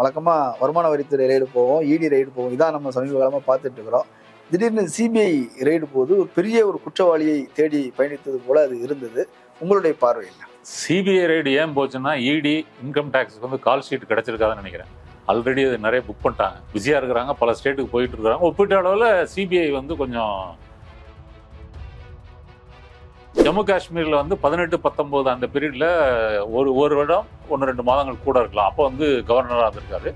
வழக்கமாக வருமான வரித்துறை ரைடு போவோம் இடி ரைடு போவோம். இதான் நம்ம சமீப காலமாக பார்த்துட்டு இருக்கிறோம். திடீர்னு சிபிஐ ரெய்டு போது ஒரு பெரிய ஒரு குற்றவாளியை தேடி பயணித்தது போல அது இருந்தது. உங்களுடைய பார்வை என்ன? சிபிஐ ரைடு ஏன் போச்சுன்னா இடி இன்கம் டேக்ஸுக்கு வந்து கால் ஷீட் கிடைச்சிருக்காதுன்னு நினைக்கிறேன். ஆல்ரெடி அது நிறைய புக் பண்ணிட்டாங்க. பிஸியாக இருக்கிறாங்க பல ஸ்டேட்டுக்கு போயிட்டு இருக்காங்க ஒப்பிட்ட அளவில் சிபிஐ வந்து கொஞ்சம் ஜம்மு காஷ்மீரில் வந்து பதினெட்டு பத்தொம்போது அந்த பீரியடில் ஒரு ஒரு வருடம் ஒன்று ரெண்டு மாதங்கள் கூட இருக்கலாம். அப்போ வந்து கவர்னராக இருந்திருக்காரு.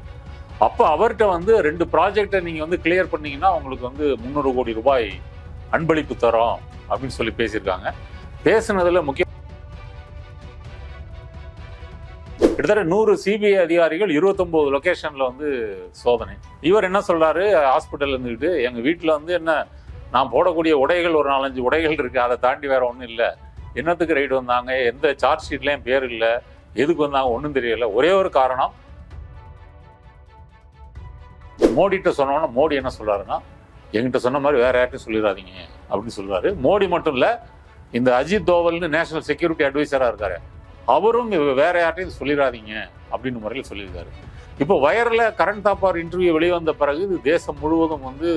அப்போ அவர்கிட்ட வந்து ரெண்டு ப்ராஜெக்டை நீங்கள் வந்து கிளியர் பண்ணீங்கன்னா உங்களுக்கு வந்து முந்நூறு கோடி ரூபாய் அன்பளிப்பு தரோம் அப்படின்னு சொல்லி பேசியிருக்காங்க. பேசுனதுல முக்கிய கிட்டத்தட்ட நூறு சிபிஐ அதிகாரிகள் இருபத்தொம்போது லொகேஷன்ல வந்து சோதனை. இவர் என்ன சொல்றாரு? ஹாஸ்பிட்டல் இருந்துக்கிட்டு எங்க வீட்டில் வந்து என்ன நான் போடக்கூடிய உடைகள் ஒரு நாலஞ்சு உடைகள் இருக்கு. அதை தாண்டி வேற ஒன்றும் இல்லை. என்னத்துக்கு ரைடு வந்தாங்க? எந்த சார்ஜ் ஷீட்லேயும் பேர் இல்லை. எதுக்கு வந்தாங்க? ஒன்றும் தெரியல. ஒரே ஒரு காரணம். மோடிட்ட சொன்னோன்னா மோடி என்ன சொல்றாருன்னா என்கிட்ட சொன்ன மாதிரி வேற யார்ட்டும் சொல்லிடாதீங்க. அப்படின்னு சொல்கிறாரு மோடி மட்டும் இல்லை இந்த அஜித் தோவல்னு நேஷனல் செக்யூரிட்டி அட்வைசராக இருக்காரு. அவரும் வேற யார்ட்டையும் சொல்லிடாதீங்க அப்படின்னு முறையில் சொல்லியிருக்காரு. இப்போ வயரில் கரண் தாப்பார் இன்டர்வியூ வெளிவந்த பிறகு இது தேசம் முழுவதும் வந்து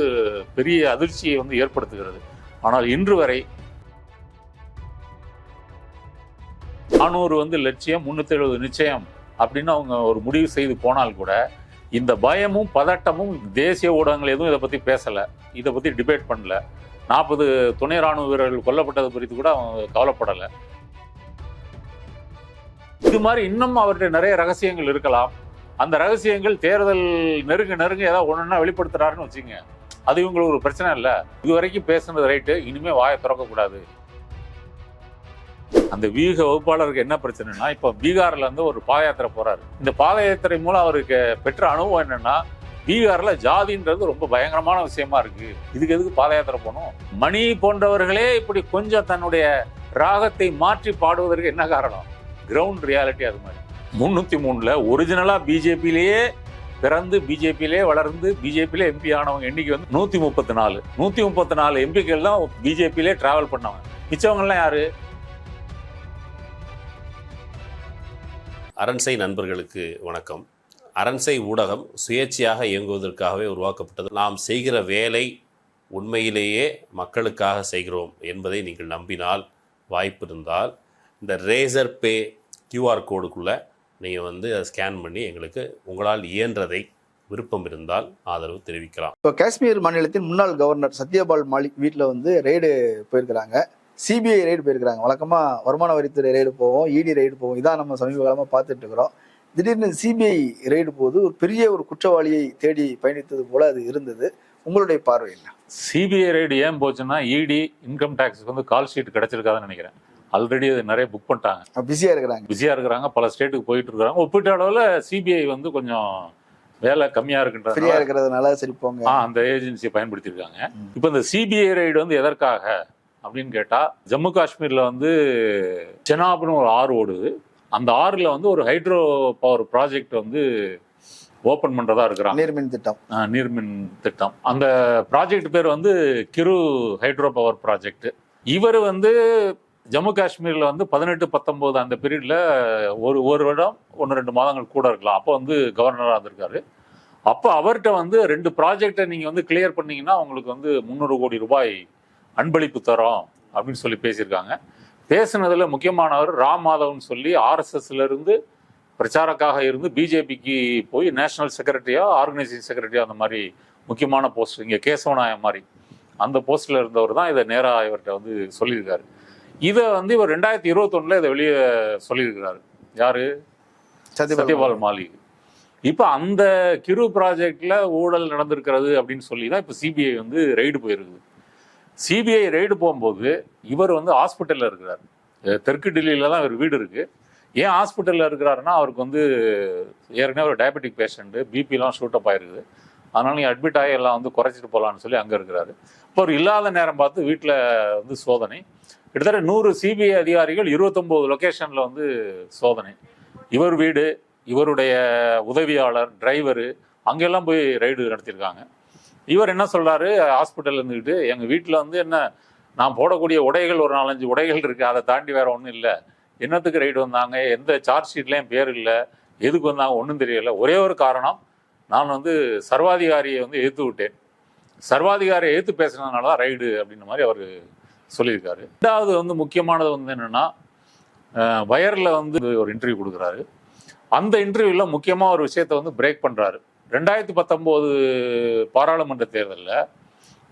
பெரிய அதிர்ச்சியை வந்து ஏற்படுத்துகிறது. ஆனால் இன்று வரை நானூறு வந்து லட்சியம் முன்னூத்தி எழுபது நிச்சயம் அப்படின்னு அவங்க ஒரு முடிவு செய்து போனால் கூட இந்த பயமும் பதட்டமும் தேசிய ஊடகங்கள் எதுவும் இதை பற்றி பேசலை. இதை பற்றி டிபேட் பண்ணல. நாற்பது துணை ராணுவ வீரர்கள் கொல்லப்பட்டது குறித்து கூட அவங்க கவலைப்படலை. இது மாதிரி இன்னும் அவர்கிட்ட நிறைய ரகசியங்கள் இருக்கலாம். அந்த ரகசியங்கள் தேர்தல் நெருங்க நெருங்க ஏதாவது ஒன்றுனா வெளிப்படுத்துறாருன்னு வச்சுங்க அது இவங்களுக்கு ஒரு பிரச்சனை இல்லை. இது வரைக்கும் பேசுனது ரைட்டு இனிமேல் வாயை திறக்கக்கூடாது அந்த வீக வகுப்பாளருக்கு என்ன பிரச்சனைனா இப்போ பீகாரில் வந்து ஒரு பாத யாத்திரை போகிறாரு இந்த பாத யாத்திரை மூலம் அவருக்கு பெற்ற அனுபவம் என்னன்னா பீகாரில் ஜாதின்றது ரொம்ப பயங்கரமான விஷயமா இருக்கு. இதுக்கு எதுக்கு பாத யாத்திரை போகணும்? மணி போன்றவர்களே இப்படி கொஞ்சம் தன்னுடைய ராகத்தை மாற்றி பாடுவதற்கு என்ன காரணம்? கிரவுண்ட் ரியாலிட்டி அது மாதிரி. முன்னூற்றி மூணில் ஒரிஜினலாக பிஜேபியிலேயே பிறந்து பிஜேபியிலே வளர்ந்து பிஜேபியிலே எம்பி ஆனவங்க எண்ணிக்கை வந்து நூற்றி முப்பத்தி நாலு. நூற்றி முப்பத்தி நாலு எம்பிக்கள் தான் பிஜேபியிலே ட்ராவல் பண்ணவங்க மிச்சவங்கள்லாம் யார்? அரண்சை நண்பர்களுக்கு வணக்கம். அரண்சை ஊடகம் சுயேட்சையாக இயங்குவதற்காகவே உருவாக்கப்பட்டது. நாம் செய்கிற வேலை உண்மையிலேயே மக்களுக்காக செய்கிறோம் என்பதை நீங்கள் நம்பினால் வாய்ப்பு இருந்தால் இந்த ரேசர் பே கியூஆர் கோடுக்குள்ளே நீங்கள் வந்து அதை ஸ்கேன் பண்ணி எங்களுக்கு உங்களால் இயன்றதை விருப்பம் இருந்தால் ஆதரவு தெரிவிக்கலாம். இப்போ காஷ்மீர் மாநிலத்தின் முன்னாள் கவர்னர் சத்யபால் மாலிக் வீட்டில் வந்து ரெய்டு போயிருக்கிறாங்க. சிபிஐ ரெய்டு போயிருக்கிறாங்க. வழக்கமாக வருமான வரித்துறை ரெய்டு போவோம் இடி ரெய்டு போவோம். இதான் நம்ம சமீப காலமாக பார்த்துட்டு இருக்கிறோம். திடீர்னு சிபிஐ ரெய்டு போது ஒரு பெரிய ஒரு குற்றவாளியை தேடி பயணித்தது போல அது இருந்தது. உங்களுடைய பார்வை என்ன? சிபிஐ ரைடு ஏன் போச்சுன்னா இடி இன்கம் டேக்ஸ்க்கு வந்து கால் ஷீட் கிடைச்சிருக்காதுன்னு நினைக்கிறேன். ஆல்ரெடி அது நிறைய புக் பண்ணிட்டாங்க. பிஸியாக இருக்கிறாங்க. பிஸியாக இருக்கிறாங்க. பல ஸ்டேட்டுக்கு போயிட்டு இருக்காங்க ஒப்பிட்ட அளவில் சிபிஐ வந்து கொஞ்சம் வேலை கம்மியாக ஃப்ரீயாக இருக்குன்றதுனால இருக்கிறதுனால சரி போங்க. ஆ, அந்த ஏஜென்சியை பயன்படுத்தியிருக்காங்க. இப்போ இந்த சிபிஐ ரைடு வந்து எதற்காக அப்படின்னு கேட்டா ஜம்மு காஷ்மீர்ல வந்து செனாப்னு ஒரு ஆறு ஓடுது. அந்த ஆறுல வந்து ஒரு ஹைட்ரோ பவர் ப்ராஜெக்ட் வந்து ஓபன் பண்றதா இருக்கிறாங்க. நீர்மின் திட்டம். நீர்மின் திட்டம். அந்த ப்ராஜெக்ட் பேர் வந்து கிரு ஹைட்ரோ பவர் ப்ராஜெக்ட் இவர் வந்து ஜம்மு காஷ்மீரில் வந்து பதினெட்டு பத்தொம்போது அந்த பீரியடில் ஒரு ஒரு வருடம் ஒன்று ரெண்டு மாதங்கள் கூட இருக்கலாம். அப்போ வந்து கவர்னராக இருந்திருக்காரு. அப்போ அவர்கிட்ட வந்து ரெண்டு ப்ராஜெக்டை நீங்கள் வந்து கிளியர் பண்ணீங்கன்னா உங்களுக்கு வந்து முந்நூறு கோடி ரூபாய் அன்பளிப்பு தரோம் அப்படின்னு சொல்லி பேசியிருக்காங்க. பேசினதில் முக்கியமானவர் ராம் மாதவன் சொல்லி ஆர்எஸ்எஸ்லேருந்து பிரச்சாரக்காக இருந்து பிஜேபிக்கு போய் நேஷனல் செக்ரட்டரியாக ஆர்கனைசிங் செக்ரட்டரியாக அந்த மாதிரி முக்கியமான போஸ்ட் இங்கே கேசவநாயம் மாதிரி. அந்த போஸ்ட்டில் இருந்தவர் தான் இதை நேராக இவர்கிட்ட வந்து சொல்லியிருக்காரு. இதை வந்து இவர் ரெண்டாயிரத்தி இருபத்தொன்னுல இதை வெளியே சொல்லியிருக்கிறாரு. யாரு? சத்யபால் மாலிக். இப்போ அந்த கிரு ப்ராஜெக்ட்ல ஊழல் நடந்திருக்கிறது அப்படின்னு சொல்லி தான் இப்போ சிபிஐ வந்து ரெய்டு போயிருக்குது. சிபிஐ ரெய்டு போகும்போது இவர் வந்து ஹாஸ்பிட்டல்ல இருக்கிறார். தெற்கு டெல்லியில தான் இவர் வீடு இருக்கு. ஏன் ஹாஸ்பிட்டல்ல இருக்கிறாருன்னா அவருக்கு வந்து ஏற்கனவே ஒரு டயபெட்டிக் பேஷண்ட் பிபிலாம் ஷூட் அப் ஆயிருக்குது. அதனால நீங்க அட்மிட் ஆகி எல்லாம் வந்து குறைச்சிட்டு போகலான்னு சொல்லி அங்க இருக்கிறாரு. இப்போ அவர் இல்லாத நேரம் பார்த்து வீட்டில் வந்து சோதனை. கிட்டத்தட்ட நூறு சிபிஐ அதிகாரிகள் இருபத்தொம்போது லொக்கேஷனில் வந்து சோதனை. இவர் வீடு இவருடைய உதவியாளர் டிரைவரு அங்கெல்லாம் போய் ரைடு நடத்தியிருக்காங்க இவர் என்ன சொல்கிறாரு ஹாஸ்பிட்டலில் இருந்துக்கிட்டு எங்கள் வீட்டில் வந்து என்ன நான் போடக்கூடிய உடைகள் ஒரு நாலஞ்சு உடைகள் இருக்குது அதை தாண்டி வேறு ஒன்றும் இல்லை. என்னத்துக்கு ரைடு வந்தாங்க? எந்த சார்ஜ் ஷீட்லேயும் பேர் இல்லை. எதுக்கு வந்தாங்க? ஒன்றும் தெரியல. ஒரே ஒரு காரணம் நான் வந்து சர்வாதிகாரியை வந்து எதிர்த்து விட்டேன் சர்வாதிகாரியை எதிர்த்து பேசுனதுனால தான் ரைடு அப்படின்ற மாதிரி அவர் சொல்லியிருக்காரு. ரெண்டாவது வந்து முக்கியமானது வந்து என்னென்னா வயரில் வந்து ஒரு இன்டர்வியூ கொடுக்குறாரு. அந்த இன்டர்வியூவில் முக்கியமாக ஒரு விஷயத்தை வந்து பிரேக் பண்ணுறாரு ரெண்டாயிரத்தி பத்தொம்போது பாராளுமன்ற தேர்தலில்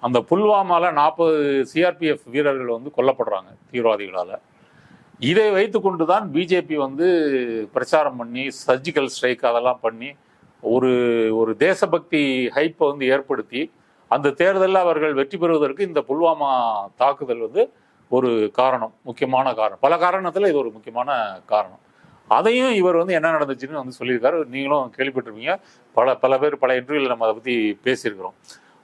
அந்த புல்வாமாவில் நாற்பது சிஆர்பிஎஃப் வீரர்கள் வந்து கொல்லப்படுறாங்க தீவிரவாதிகளால். இதை வைத்துக்கொண்டு தான் பிஜேபி வந்து பிரச்சாரம் பண்ணி சர்ஜிக்கல் ஸ்ட்ரைக் அதெல்லாம் பண்ணி ஒரு ஒரு தேசபக்தி ஹைப்பை வந்து ஏற்படுத்தி அந்த தேர்தலில் அவர்கள் வெற்றி பெறுவதற்கு இந்த புல்வாமா தாக்குதல் வந்து ஒரு காரணம் முக்கியமான காரணம். பல காரணத்தில் இது ஒரு முக்கியமான காரணம். அதையும் இவர் வந்து என்ன நடந்துச்சுன்னு வந்து சொல்லியிருக்காரு. நீங்களும் கேள்விப்பட்டிருப்பீங்க. பல பல பேர் பல இன்டர்வியூவில் நம்ம அதை பற்றி பேசியிருக்கிறோம்.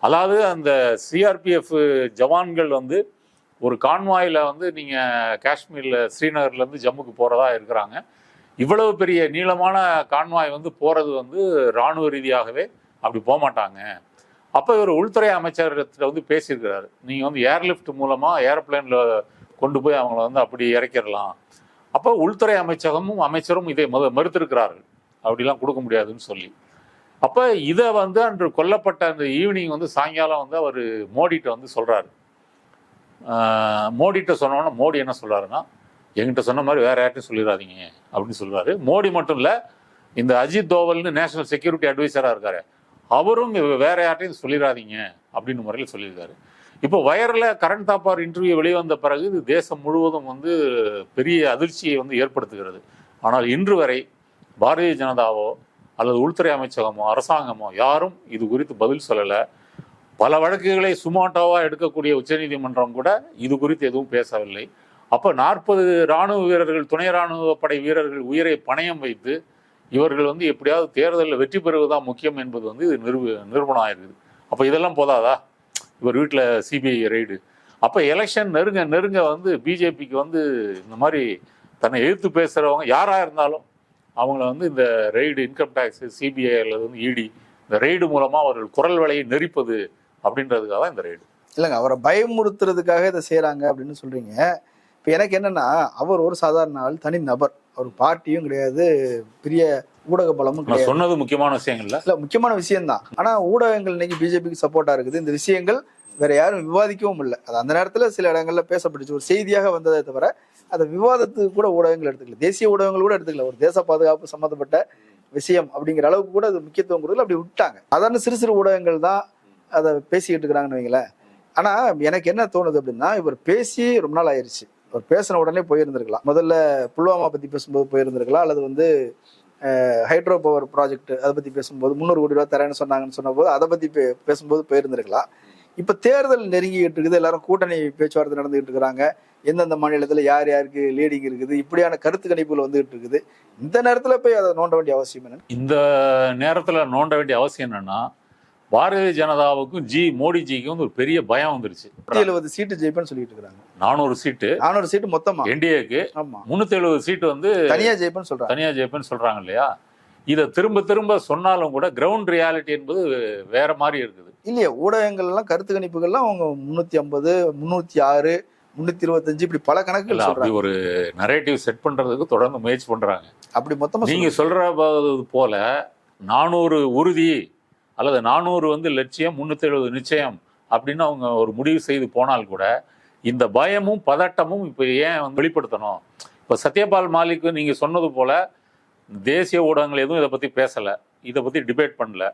அதாவது அந்த சிஆர்பிஎஃப் ஜவான்கள் வந்து ஒரு கான்வாயில் வந்து நீங்கள் காஷ்மீரில் ஸ்ரீநகர்லேருந்து ஜம்முக்கு போகிறதா இருக்கிறாங்க. இவ்வளவு பெரிய நீளமான கான்வாய் வந்து போகிறது வந்து இராணுவ ரீதியாகவே அப்படி போக மாட்டாங்க அப்போ இவர் உள்துறை அமைச்சரத்தில் வந்து பேசியிருக்கிறாரு. நீங்கள் வந்து ஏர்லிஃப்ட் மூலமாக ஏரோப்ளைனில் கொண்டு போய் அவங்கள வந்து அப்படி இறக்கிடலாம். அப்போ உள்துறை அமைச்சகமும் அமைச்சரும் இதை மத மறுத்திருக்கிறார்கள். அப்படிலாம் கொடுக்க முடியாதுன்னு சொல்லி. அப்போ இதை வந்து அன்று கொல்லப்பட்ட அந்த ஈவினிங் வந்து சாயங்காலம் வந்து அவர் மோடிட்ட வந்து சொல்கிறாரு மோடிட்ட சொன்னோன்னா மோடி என்ன சொல்கிறாருன்னா எங்கிட்ட சொன்ன மாதிரி வேறு யார்ட்டையும் சொல்லிடாதீங்க. அப்படின்னு சொல்கிறாரு மோடி மட்டும் இல்லை இந்த அஜித் தோவல்னு நேஷனல் செக்யூரிட்டி அட்வைசராக இருக்காரு. அவரும் வேற யார்ட்டையும் சொல்லிடாதீங்க அப்படின்னு முறையில் சொல்லியிருக்காரு. இப்போ வயரில் கரண் தாப்பார் இன்டர்வியூ வெளிவந்த பிறகு இது தேசம் முழுவதும் வந்து பெரிய அதிர்ச்சியை வந்து ஏற்படுத்துகிறது. ஆனால் இன்று வரை பாரதிய ஜனதாவோ அல்லது உள்துறை அமைச்சகமோ அரசாங்கமோ யாரும் இது குறித்து பதில் சொல்லலை. பல வழக்குகளை சுமாட்டோவாக எடுக்கக்கூடிய உச்சநீதிமன்றம் கூட இது குறித்து எதுவும் பேசவில்லை. அப்போ நாற்பது ராணுவ வீரர்கள் துணை ராணுவ படை வீரர்கள் உயிரை பணயம் வைத்து இவர்கள் வந்து எப்படியாவது தேர்தலில் வெற்றி பெறுவதுதான் முக்கியம் என்பது வந்து இது நிரூப நிரூபணம் ஆயிருக்குது. அப்போ இதெல்லாம் போதாதா? இவர் வீட்டில் சிபிஐ ரைடு அப்போ எலெக்ஷன் நெருங்க நெருங்க வந்து பிஜேபிக்கு வந்து இந்த மாதிரி தன்னை எதிர்த்து பேசுகிறவங்க யாராக இருந்தாலும் அவங்கள வந்து இந்த ரெய்டு இன்கம் டேக்ஸ் சிபிஐ அல்லது வந்து இடி இந்த ரெய்டு மூலமாக அவர்கள் குரல் விலையை நெரிப்பது அப்படின்றதுக்காக தான் இந்த ரெய்டு இல்லைங்க அவரை பயமுறுத்துறதுக்காக இதை செய்கிறாங்க அப்படின்னு சொல்கிறீங்க இப்போ எனக்கு என்னென்னா அவர் ஒரு சாதாரண ஆள் தனி நபர். அவர் பார்ட்டியும் கிடையாது பெரிய ஊடக பலமும் கிடையாது. சொன்னது முக்கியமான விஷயங்கள்ல இல்ல. முக்கியமான விஷயம்தான். ஆனா ஊடகங்கள் இன்னைக்கு பிஜேபிக்கு சப்போர்ட்டா இருக்குது. இந்த விஷயங்கள் வேற யாரும் விவாதிக்கவும் இல்லை. அது அந்த நேரத்துல சில இடங்கள்ல பேசப்பட்டுச்சு. ஒரு செய்தியாக வந்ததை தவிர அதை விவாதத்துக்கு கூட ஊடகங்கள் எடுத்துக்கல. தேசிய ஊடகங்கள் கூட எடுத்துக்கல. ஒரு தேச பாதுகாப்பு சம்மந்தப்பட்ட விஷயம் அப்படிங்கிற அளவுக்கு கூட அது முக்கியத்துவம் கொடுக்கல. அப்படி விட்டாங்க. சாதாரண சிறு சிறு ஊடகங்கள் தான் அதை பேசிக்கிட்டு இருக்கிறாங்கன்னு வைங்களேன். ஆனா எனக்கு என்ன தோணுது அப்படின்னா இவர் பேசி ரொம்ப நாள் ஆயிருச்சு. அவர் பேசின உடனே போயிருந்திருக்கலாம். முதல்ல புல்வாமா பத்தி பேசும்போது போயிருந்திருக்கலாம் அல்லது வந்து ஹைட்ரோ பவர் ப்ராஜெக்ட் அதை பத்தி பேசும்போது முந்நூறு கோடி ரூபா தரேன்னு சொன்னாங்கன்னு சொன்னபோது அதை பத்தி பே- பேசும்போது போயிருந்திருக்கலாம். இப்ப தேர்தல் நெருங்கிக்கிட்டு இருக்குது எல்லாரும் கூட்டணி பேச்சுவார்த்தை நடந்துகிட்டு இருக்கிறாங்க எந்தெந்த மாநிலத்துல யார் யாருக்கு லீடிங் இருக்குது இப்படியான கருத்து கணிப்புகள் வந்துகிட்டு இருக்குது இந்த நேரத்துல போய் அதை நோண்ட வேண்டிய அவசியம் என்ன இந்த நேரத்தில் நோண்ட வேண்டிய அவசியம் என்னன்னா பாரதிய ஜனதாவுக்கும் ஜி மோடிஜிக்கும் வந்து ஒரு பெரிய பயம் வந்துருச்சு. எழுபது சீட்டு ஜெயிப்பேன்னு சொல்லிட்டு இருக்கிறாங்க நானூறு சீட்டு. நானூறு சீட்டு மொத்தமா? என்டிஏக்கு முன்னூத்தி எழுபது சீட்டு வந்து தனியா ஜெயிப்பேன்னு சொல்றாங்க. தனியா ஜெயிப்பேன்னு சொல்றாங்க இல்லையா? இதை திரும்ப திரும்ப சொன்னாலும் கூட கிரவுண்ட் ரியாலிட்டி என்பது வேற மாதிரி இருக்குது. இல்லையா ஊடகங்கள் எல்லாம் கருத்து கணிப்புகள்லாம் அவங்க முன்னூத்தி ஐம்பது முன்னூத்தி ஆறு முன்னூத்தி இருபத்தஞ்சு இப்படி பல இல்ல அப்படி ஒரு நரேட்டிவ் செட் பண்றதுக்கு தொடர்ந்து முயற்சி பண்றாங்க. அப்படி மொத்தமா நீங்க சொல்ற போல நானூறு உறுதி அல்லது நானூறு வந்து லட்சியம் முந்நூற்றி எழுபது நிச்சயம் அப்படின்னு அவங்க ஒரு முடிவு செய்து போனால் கூட இந்த பயமும் பதட்டமும் இப்போ ஏன் வந்து வெளிப்படுத்தணும்? இப்போ சத்யபால் மாலிக் நீங்கள் சொன்னது போல் தேசிய ஊடகங்கள் எதுவும் இதை பற்றி பேசலை. இதை பற்றி டிபேட் பண்ணல.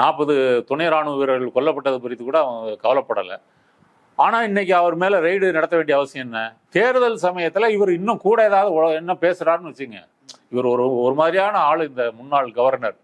நாற்பது துணை ராணுவ வீரர்கள் கொல்லப்பட்டது குறித்து கூட அவங்க கவலைப்படலை. ஆனால் இன்னைக்கு அவர் மேலே ரெய்டு நடத்த வேண்டிய அவசியம் என்ன? தேர்தல் சமயத்தில் இவர் இன்னும் கூட ஏதாவது என்ன பேசுகிறாருன்னு வச்சுங்க இவர் ஒரு ஒரு மாதிரியான ஆள் இந்த முன்னாள் கவர்னர்.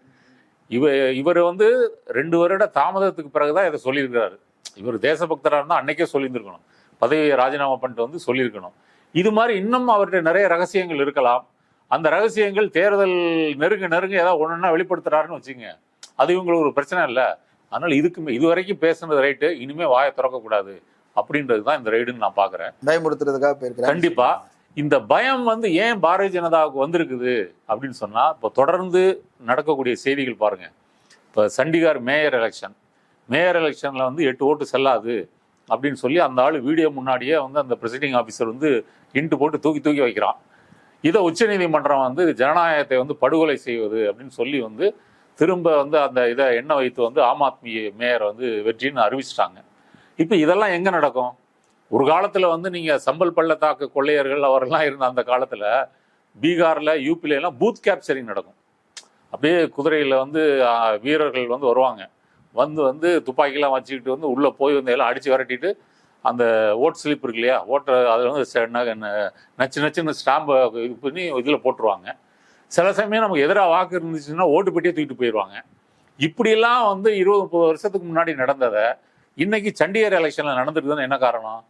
இவ இவர் வந்து ரெண்டு வருட தாமதத்துக்கு பிறகுதான் இதை சொல்லியிருக்கிறாரு. இவர் தேசபக்தராக இருந்தால் அன்னைக்கே சொல்லியிருந்திருக்கணும். பதவியை ராஜினாமா பண்ணிட்டு வந்து சொல்லியிருக்கணும். இது மாதிரி இன்னும் அவர்கிட்ட நிறைய ரகசியங்கள் இருக்கலாம். அந்த ரகசியங்கள் தேர்தல் நெருங்க நெருங்க ஏதாவது ஒன்றுன்னா வெளிப்படுத்துறாருன்னு வச்சுங்க. அது இவங்களுக்கு ஒரு பிரச்சனை இல்லை. அதனால இதுக்கு மே- இது வரைக்கும் பேசுனது ரைட்டு. இனிமே வாயை திறக்கக்கூடாது. அப்படின்றது தான் இந்த ரைடுன்னு நான் பார்க்குறேன் பயமுறுத்துறதுக்காக போயிருக்கிறாங்க கண்டிப்பா. இந்த பயம் வந்து ஏன் பாரதிய ஜனதாவுக்கு வந்திருக்குது அப்படின்னு சொன்னால் இப்போ தொடர்ந்து நடக்கக்கூடிய செய்திகள் பாருங்கள் இப்போ சண்டிகார் மேயர் எலெக்ஷன் மேயர் எலெக்ஷனில் வந்து எட்டு ஓட்டு செல்லாது அப்படின்னு சொல்லி அந்த ஆள் வீடியோ முன்னாடியே வந்து அந்த ப்ரெசிடிங் ஆஃபீஸர் வந்து இன்ட்டு போட்டு தூக்கி தூக்கி வைக்கிறான். இதை உச்சநீதிமன்றம் வந்து ஜனநாயகத்தை வந்து படுகொலை செய்வது அப்படின்னு சொல்லி வந்து திரும்ப வந்து அந்த இதை எண்ணெய் வைத்து வந்து ஆம் ஆத்மி மேயரை வந்து வெற்றின்னு அறிவிச்சிட்டாங்க. இப்போ இதெல்லாம் எங்கே நடக்கும்? ஒரு காலத்தில் வந்து நீங்கள் சம்பல் பள்ளத்தாக்கு கொள்ளையர்கள் அவரெல்லாம் இருந்த அந்த காலத்தில் பீகாரில் யூபிலெலாம் பூத் கேப்சரிங் நடக்கும். அப்படியே குதிரையில் வந்து வீரர்கள் வந்து வருவாங்க. வந்து வந்து துப்பாக்கிலாம் வச்சுக்கிட்டு வந்து உள்ளே போய் வந்து எல்லாம் அடித்து விரட்டிட்டு அந்த ஓட் ஸ்லிப் இருக்கு இல்லையா? ஓட்டை அதில் வந்து ச- ந- ந- நச்சு நச்சுன்னு ஸ்டாம்பை இது பண்ணி இதில் போட்டுருவாங்க. சில சமயம் நமக்கு எதிராக வாக்கு இருந்துச்சுன்னா ஓட்டு பெட்டியே தூக்கிட்டு போயிடுவாங்க இப்படியெல்லாம் வந்து இருபது முப்பது வருஷத்துக்கு முன்னாடி நடந்ததை இன்னைக்கு சண்டிகர் எலெக்ஷனில் நடந்துருக்குதுன்னு என்ன காரணம்?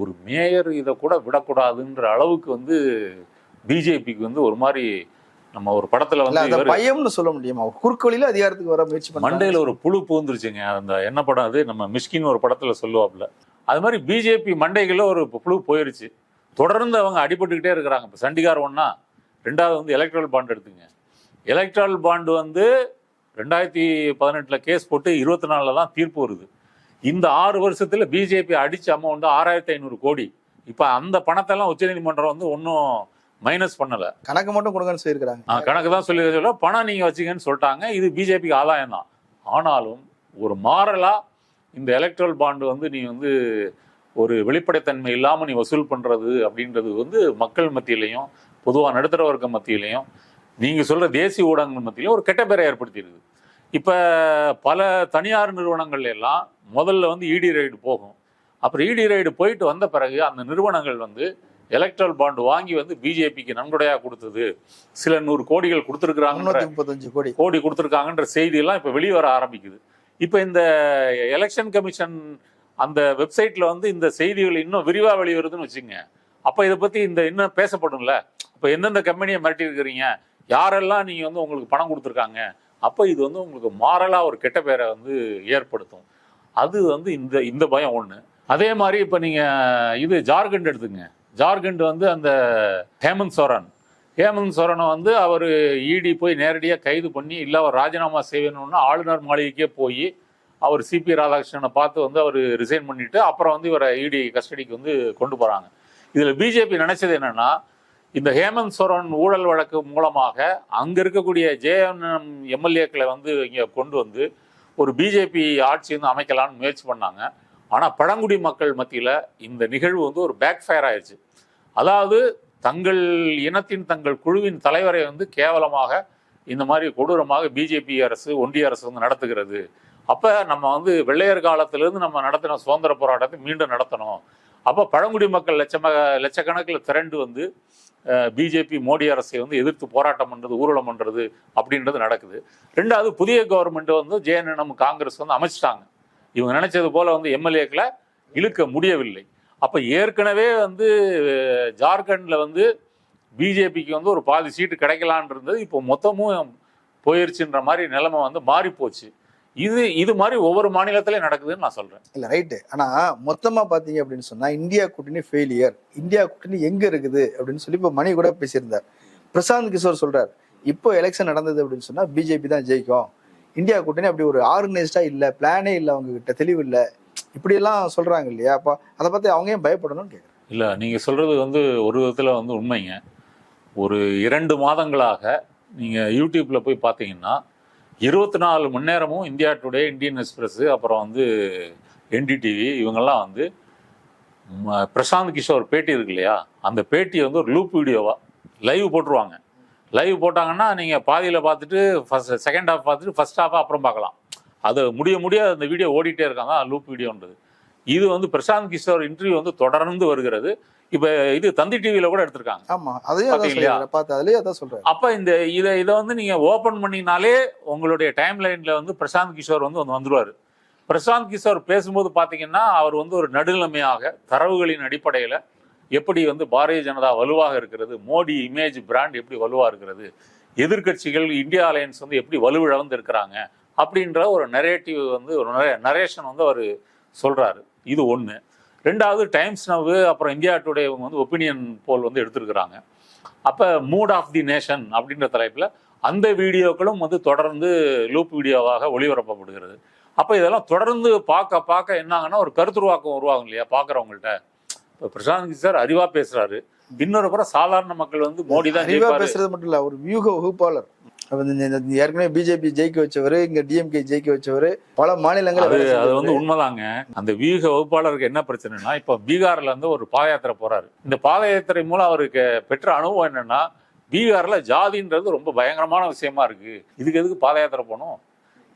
ஒரு மேயர் இதை கூட விடக்கூடாதுன்ற அளவுக்கு வந்து பிஜேபிக்கு வந்து ஒரு மாதிரி நம்ம ஒரு படத்துல வந்து பயம்னு சொல்ல முடியுமா? குறுக்கு வழியில அதிகாரத்துக்கு வர முயற்சி மண்டையில ஒரு புழு பூந்துருச்சுங்க. அந்த என்ன படம் அது? நம்ம மிஷ்கின் ஒரு படத்துல சொல்லுவாப்ல அது மாதிரி பிஜேபி மண்டைகளில் ஒரு புழு போயிருச்சு. தொடர்ந்து அவங்க அடிபட்டுக்கிட்டே இருக்கிறாங்க. இப்போ சண்டிகார் ஒன்னா ரெண்டாவது வந்து எலக்ட்ரல் பாண்ட் எடுத்துங்க. எலக்ட்ரல் பாண்ட் வந்து ரெண்டாயிரத்தி பதினெட்டில் கேஸ் போட்டு இருபத்தி நாலில் தான் தீர்ப்பு வருது. இந்த ஆறு வருஷத்தில் பிஜேபி அடிச்ச அமௌண்ட் ஆறாயிரத்தி ஐநூறு கோடி. இப்போ அந்த பணத்தெல்லாம் உச்சநீதிமன்றம் வந்து ஒன்றும் மைனஸ் பண்ணலை. கணக்கு மட்டும் கொடுங்கன்னு சொல்லியிருக்காங்க ஆ, கணக்கு தான் சொல்லி சொல்ல பணம் நீங்க வச்சுங்கன்னு சொல்லிட்டாங்க. இது பிஜேபிக்கு ஆதாயம் தான். ஆனாலும் ஒரு மாறலா இந்த எலக்ட்ரல் பாண்டு வந்து நீ வந்து ஒரு வெளிப்படைத்தன்மை இல்லாம நீ வசூல் பண்றது அப்படின்றது வந்து மக்கள் மத்தியிலையும் பொதுவா நடுத்தர வர்க்க மத்தியிலையும் நீங்க சொல்ற தேசிய ஊடகங்கள் மத்தியிலையும் ஒரு கெட்ட பேரை ஏற்படுத்திடுது இப்ப பல தனியார் நிறுவனங்கள் எல்லாம் முதல்ல வந்து இடி ரைடு போகும். அப்புறம் இடி ரைடு போயிட்டு வந்த பிறகு அந்த நிறுவனங்கள் வந்து எலக்ட்ரல் பாண்டு வாங்கி வந்து பிஜேபிக்கு நன்கொடையா கொடுத்தது. சில நூறு கோடிகள் முப்பத்தஞ்சு கோடி. கோடி கொடுத்துருக்காங்கன்ற செய்தியெல்லாம் இப்போ வெளியே வர ஆரம்பிக்குது. இப்போ இந்த எலெக்ஷன் கமிஷன் அந்த வெப்சைட்ல வந்து இந்த செய்திகள் இன்னும் விரிவாக வெளிவருதுன்னு வச்சுங்க அப்போ இதை பற்றி இந்த இன்னும் பேசப்படும்ல. இப்போ எந்தெந்த கம்பெனியை மிரட்டி இருக்கிறீங்க யாரெல்லாம் நீங்கள் வந்து உங்களுக்கு பணம் கொடுத்துருக்காங்க? அப்போ இது வந்து உங்களுக்கு மாறலாக ஒரு கெட்ட பேரை வந்து ஏற்படுத்தும். அது வந்து இந்த இந்த பயம் ஒன்று அதே மாதிரி இப்போ நீங்கள் இது ஜார்க்கண்ட் எடுத்துங்க. ஜார்க்கண்ட் வந்து அந்த ஹேமந்த் சோரன். ஹேமந்த் சோரனை வந்து அவர் இடி போய் நேரடியாக கைது பண்ணி இல்லை அவர் ராஜினாமா செய்யணும்னா ஆளுநர் மாளிகைக்கே போய் அவர் சிபி ராதாகிருஷ்ணனை பார்த்து வந்து அவர் ரிசைன் பண்ணிவிட்டு அப்புறம் வந்து இவரை இடி கஸ்டடிக்கு வந்து கொண்டு போகிறாங்க இதில் பிஜேபி நினச்சது என்னென்னா இந்த ஹேமந்த் சோரன் ஊழல் வழக்கு மூலமாக அங்கே இருக்கக்கூடிய ஜேஎன்எம் எம்எல்ஏக்களை வந்து இங்கே கொண்டு வந்து ஒரு பிஜேபி ஆட்சி வந்து அமைக்கலாம்னு முயற்சி பண்ணாங்க. ஆனால் பழங்குடி மக்கள் மத்தியில் இந்த நிகழ்வு வந்து ஒரு பேக் ஃபயர் ஆயிடுச்சு அதாவது தங்கள் இனத்தின் தங்கள் குழுவின் தலைவரை வந்து கேவலமாக இந்த மாதிரி கொடூரமாக பிஜேபி அரசு ஒன்றிய அரசு வந்து நடத்துகிறது. அப்போ நம்ம வந்து வெள்ளையர் காலத்திலேருந்து நம்ம நடத்தின சுதந்திர போராட்டத்தை மீண்டும் நடத்தணும். அப்போ பழங்குடி மக்கள் லட்சமாக லட்சக்கணக்கில் திரண்டு வந்து பிஜேபி மோடி அரசை வந்து எதிர்த்து போராட்டம் பண்ணுறது ஊர்வலம் பண்ணுறது அப்படின்றது நடக்குது. ரெண்டாவது புதிய கவர்மெண்ட் வந்து ஜேஎன்எம் காங்கிரஸ் வந்து அமைச்சிட்டாங்க. இவங்க நினைச்சது போல் வந்து எம்எல்ஏக்களை இழுக்க முடியவில்லை. அப்போ ஏற்கனவே வந்து ஜார்க்கண்டில் வந்து பிஜேபிக்கு வந்து ஒரு பாதி சீட்டு கிடைக்கலான் இருந்தது இப்போ மொத்தமும் போயிருச்சுன்ற மாதிரி நிலைமை வந்து மாறிப்போச்சு. இது இது மாதிரி ஒவ்வொரு மாநிலத்திலையும் நடக்குதுன்னு நான் சொல்றேன். இல்ல ரைட்டு ஆனா மொத்தமா பாத்தீங்க அப்படின்னு சொன்னா இந்தியா கூட்டணி ஃபெயிலியர் இந்தியா கூட்டணி எங்க இருக்குது அப்படின்னு சொல்லி இப்ப மணி கூட பேசியிருந்தார். பிரசாந்த் கிஷோர் சொல்றார் இப்போ எலெக்ஷன் நடந்தது அப்படின்னு சொன்னா பிஜேபி தான் ஜெயிக்கும். இந்தியா கூட்டணி அப்படி ஒரு ஆர்கனைஸ்டா இல்ல பிளானே இல்ல அவங்க கிட்ட தெளிவு இல்ல. இப்படி எல்லாம் சொல்றாங்க இல்லையா? அப்ப அதை பத்தி அவங்க ஏன் பயப்படணும்னு கேக்குறேன் இல்லை நீங்கள் சொல்கிறது வந்து ஒரு விதத்தில் வந்து உண்மைங்க. ஒரு இரண்டு மாதங்களாக நீங்கள் யூடியூப்பில் போய் பார்த்தீங்கன்னா இருபத்தி நாலு மணி நேரமும் இந்தியா டுடே இந்தியன் எக்ஸ்பிரஸ் அப்புறம் வந்து என்டிடிவி இவங்கெல்லாம் வந்து பிரசாந்த் கிஷோர் பேட்டி இருக்கு இல்லையா? அந்த பேட்டியை வந்து ஒரு லூப் வீடியோவா லைவ் போட்டுருவாங்க. லைவ் போட்டாங்கன்னா நீங்கள் பாதியில் பார்த்துட்டு ஃபர்ஸ்ட் செகண்ட் ஹாஃப் பார்த்துட்டு ஃபஸ்ட் ஹாஃபாக அப்புறம் பார்க்கலாம். அது முடிய முடிய அந்த வீடியோ ஓடிட்டே இருக்காங்க லூப் வீடியோன்றது. இது வந்து பிரசாந்த் கிஷோர் இன்டர்வியூ வந்து தொடர்ந்து வருகிறது. இப்போ இது தந்தி டிவியில் கூட எடுத்திருக்காங்க. ஆமா அதையும் பார்த்து அதுலயே அதான் சொல்றேன் அப்போ இந்த இதை இதை வந்து நீங்கள் ஓப்பன் பண்ணினாலே உங்களுடைய டைம் லைனில் வந்து பிரசாந்த் கிஷோர் வந்து வந்து வந்துருவார். பிரசாந்த் கிஷோர் பேசும்போது பார்த்தீங்கன்னா அவர் வந்து ஒரு நடுநிலைமையாக தரவுகளின் அடிப்படையில் எப்படி வந்து பாரதிய ஜனதா வலுவாக இருக்கிறது மோடி இமேஜ் பிராண்ட் எப்படி வலுவாக இருக்கிறது எதிர்க்கட்சிகள் இந்தியா அலையன்ஸ் வந்து எப்படி வலுவிழந்து இருக்கிறாங்க அப்படின்ற ஒரு நரேட்டிவ் வந்து ஒரு நரேஷன் வந்து அவர் சொல்றாரு. இது ஒன்று ரெண்டாவது டைம்ஸ் நவு அப்புறம் இந்தியா டுடே இவங்க வந்து ஒப்பீனியன் போல் வந்து எடுத்திருக்கிறாங்க. அப்போ மூட் ஆஃப் தி நேஷன் அப்படின்ற தலைப்பில் அந்த வீடியோக்களும் வந்து தொடர்ந்து லூப் வீடியோவாக ஒளிபரப்பப்படுகிறது. அப்போ இதெல்லாம் தொடர்ந்து பார்க்க பார்க்க என்னாங்கன்னா ஒரு கருத்துருவாக்கம் உருவாகும் இல்லையா பார்க்குறவங்கள்ட்ட. இப்போ பிரசாந்த் கிஷோர் அறிவாக பேசுகிறாரு இன்னொரு புறம் சாதாரண மக்கள் வந்து மோடி தான் அறிவா ஜெயிப்பாரு. பேசுறது மட்டும் இல்ல ஒரு வியூக வகுப்பாளர். ஏற்கனவே பிஜேபி ஜெயிக்க வச்சவர் இங்க டிஎம்கே ஜெயிக்க வச்சவர் பல மாநிலங்கள் அது அது வந்து உண்மைதாங்க. அந்த வியூக வகுப்பாளருக்கு என்ன பிரச்சனைனா இப்ப பீகார்ல இருந்து ஒரு பாத யாத்திரை போறாரு. இந்த பாத யாத்திரை மூலம் அவருக்கு பெற்ற அனுபவம் என்னன்னா பீகார்ல ஜாதின்றது ரொம்ப பயங்கரமான விஷயமா இருக்கு. இதுக்கு எதுக்கு பாத யாத்திரை போகணும்?